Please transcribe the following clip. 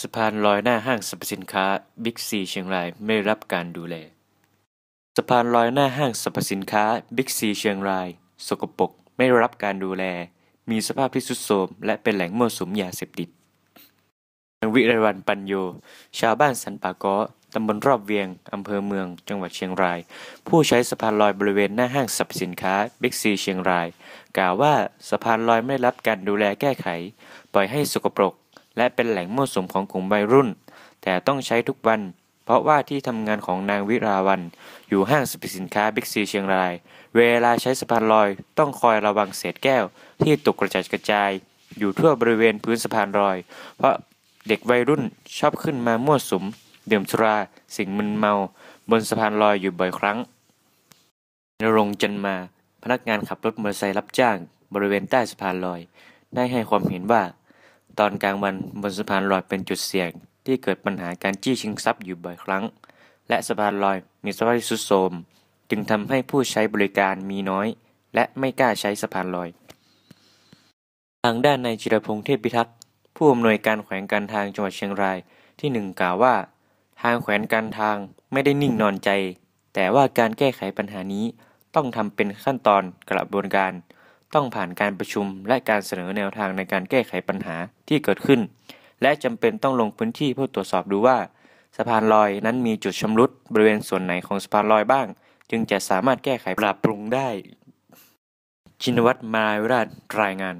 สะพานลอยหน้าห้างสรรพสินค้าบิ๊กซีเชียงรายไม่รับการดูแล สะพานลอยหน้าห้างสรรพสินค้าบิ๊กซีเชียงราย สกปรกไม่รับการดูแล มีสภาพที่ทรุดโทรมและเป็นแหล่งมั่วสุมยาเสพติดนางวิรวันปัญโย ชาวบ้านสันป่าก้อตำบลรอบเวียง อำเภอเมือง จังหวัดเชียงราย ผู้ใช้สะพานลอยบริเวณหน้าห้างสรรพสินค้าบิ๊กซีเชียงราย กล่าวว่าสะพานลอยไม่ได้รับการดูแลแก้ไข ปล่อยให้สกปรก และเป็นแหล่งมั่วสุมของกลุ่มวัยรุ่น แต่ต้องใช้ทุกวัน เพราะว่าที่ทำงานของนางวิราวัน อยู่ห้างสรรพสินค้าบิ๊กซีเชียงราย เวลาใช้สะพานลอย ต้องคอยระวังเศษแก้ว ที่ตกกระจัดกระจาย อยู่ทั่วบริเวณพื้นสะพานลอย เพราะเด็กวัยรุ่นชอบขึ้นมามั่วสุมดื่มสุรา สิ่งมึนเมา บนสะพานลอยอยู่บ่อยครั้งนรงจันมา พนักงานขับรถมอเตอร์ไซค์รับจ้าง บริเวณใต้สะพานลอย ได้ให้ความเห็นว่า ตอนกลางวันบนสะพานลอยเป็นจุดเสี่ยง ที่เกิดปัญหาการจี้ชิงทรัพย์อยู่บ่อยครั้ง และสะพานลอยมีสภาพที่ทรุดโทรมจึงทำให้ผู้ใช้บริการมีน้อย และไม่กล้าใช้สะพานลอย ทางด้านนายจิรพงษ์เทพพิทักษ์ผู้อำนวยการแขวงการทางจังหวัดเชียงรายที่หนึ่งกล่าวว่า ทางแขวงการทางไม่ได้นิ่งนอนใจ แต่ว่าการแก้ไขปัญหานี้ต้องทำเป็นขั้นตอนกระบวนการ ต้องผ่านการประชุมและการเสนอแนวทางในการแก้ไขปัญหาที่เกิดขึ้น และจำเป็นต้องลงพื้นที่เพื่อตรวจสอบดูว่า สะพานลอยนั้นมีจุดชำรุดบริเวณส่วนไหนของสะพานลอยบ้าง จึงจะสามารถแก้ไขปรับปรุงได้ ชินวัตรมาวิราชรายงาน